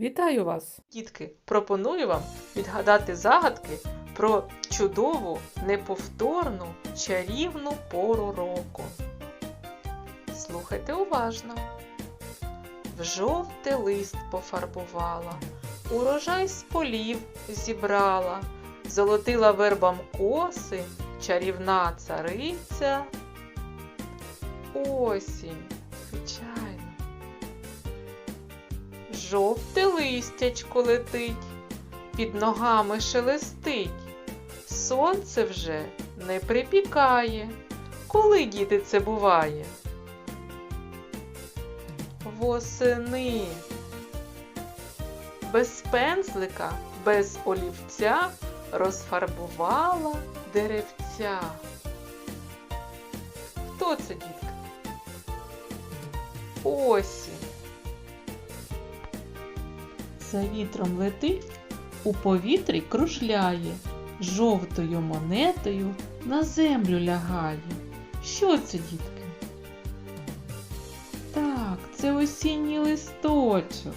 Вітаю вас! Дітки, пропоную вам відгадати загадки про чудову, неповторну, чарівну пору року. Слухайте уважно. В жовте лист пофарбувала, урожай з полів зібрала, золотила вербам коси, чарівна цариця. Осінь, звичайно. Жовте листячко летить, під ногами шелестить. Сонце вже не припікає. Коли діти це буває? Восени. Без пензлика, без олівця розфарбувала деревця. Хто це, дітки? Осінь. За вітром летить, у повітрі кружляє, жовтою монетою на землю лягає. Що це, дітки? Так, це осінній листочок.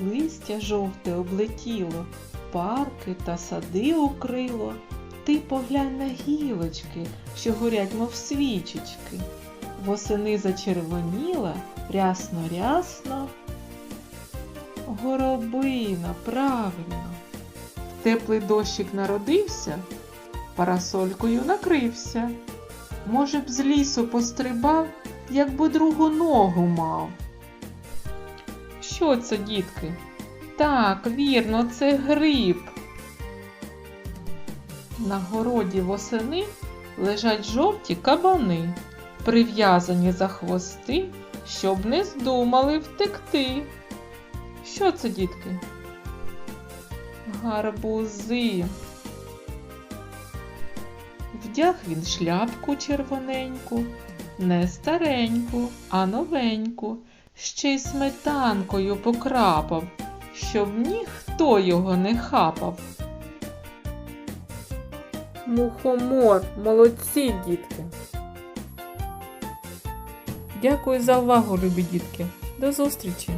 Листя жовте облетіло, парки та сади укрило. Ти поглянь на гілочки, що горять, мов свічечки. Восени зачервоніла, рясно-рясно. Горобина, правильно. Теплий дощик народився, парасолькою накрився. Може б з лісу пострибав, якби другу ногу мав. Що це, дітки? Так, вірно, це гриб. На городі восени лежать жовті кабани, прив'язані за хвости, щоб не здумали втекти. Що це, дітки? Гарбузи. Вдяг він шляпку червоненьку, не стареньку, а новеньку, ще й сметанкою покрапав, щоб ніхто його не хапав. Мухомор, молодці, дітки! Дякую за увагу, любі дітки. До зустрічі!